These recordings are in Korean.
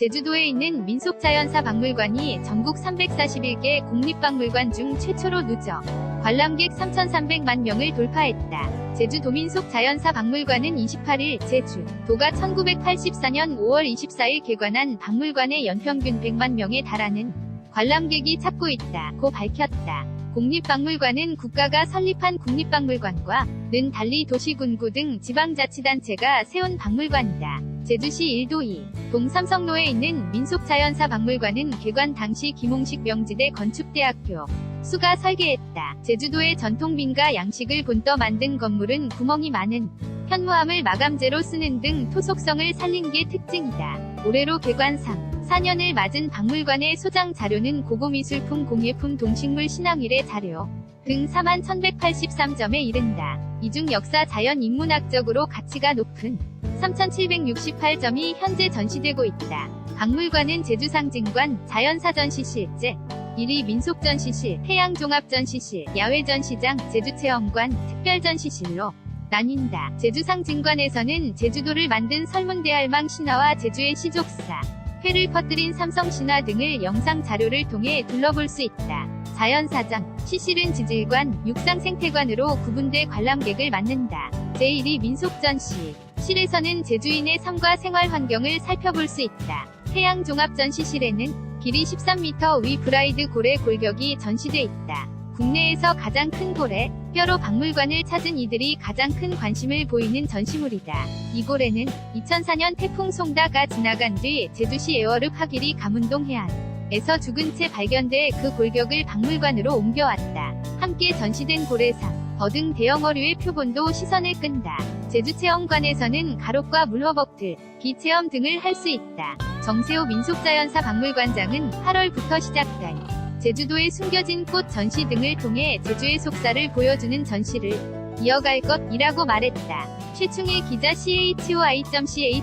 제주도에 있는 민속자연사 박물관이 전국 341개 국립박물관 중 최초로 누적 관람객 3,300만 명을 돌파했다. 제주도민속 자연사 박물관은 28일 제주 도가 1984년 5월 24일 개관한 박물관의 연평균 100만 명에 달하는 관람객이 찾고 있다고 밝혔다. 국립박물관은 국가가 설립한 국립박물관과 는 달리 도시군구 등 지방자치단체가 세운 박물관이다. 제주시 1도 2, 동삼성로에 있는 민속자연사 박물관은 개관 당시 김홍식 명지대 건축대학교 수가 설계했다. 제주도의 전통빈가 양식을 본떠 만든 건물은 구멍이 많은 현무암을 마감재로 쓰는 등 토속성을 살린 게 특징이다. 올해로 개관상 4년을 맞은 박물관의 소장 자료는 고고미술품 공예품 동식물 신앙일의 자료 등 4만 1183점에 이른다. 이중 역사 자연 인문학적으로 가치가 높은 3768점이 현재 전시되고 있다. 박물관은 제주상징관, 자연사전시실제, 1위 민속전시실, 해양종합전시실, 야외전시장, 제주체험관, 특별전시실로 나뉜다. 제주상징관에서는 제주도를 만든 설문대할망 신화와 제주의 시족사, 회를 퍼뜨린 삼성 신화 등을 영상 자료를 통해 둘러볼 수 있다. 자연사장, 시실은 지질관, 육상 생태관으로 구분돼 관람객을 맞는다. 제1위 민속전시, 실에서는 제주인의 삶과 생활 환경을 살펴볼 수 있다. 해양종합전시실에는 길이 13m 위 브라이드 고래 골격이 전시돼 있다. 국내에서 가장 큰 고래, 뼈로 박물관을 찾은 이들이 가장 큰 관심을 보이는 전시물이다. 이 고래는 2004년 태풍 송다가 지나간 뒤 제주시 에어릅 하길이 가문동 해안에서 죽은 채 발견돼 그 골격을 박물관으로 옮겨왔다. 함께 전시된 고래상, 버등 대형 어류의 표본도 시선을 끈다. 제주체험관에서는 가롯과 물허벅들, 비체험 등을 할 수 있다. 정세호 민속자연사 박물관장은 8월부터 시작된 제주도에 숨겨진 꽃 전시 등을 통해 제주의 속사를 보여주는 전시를 이어갈 것이라고 말했다. 최충의 기자 choi.chongil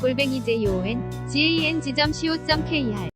골뱅이 jon gang.co.kr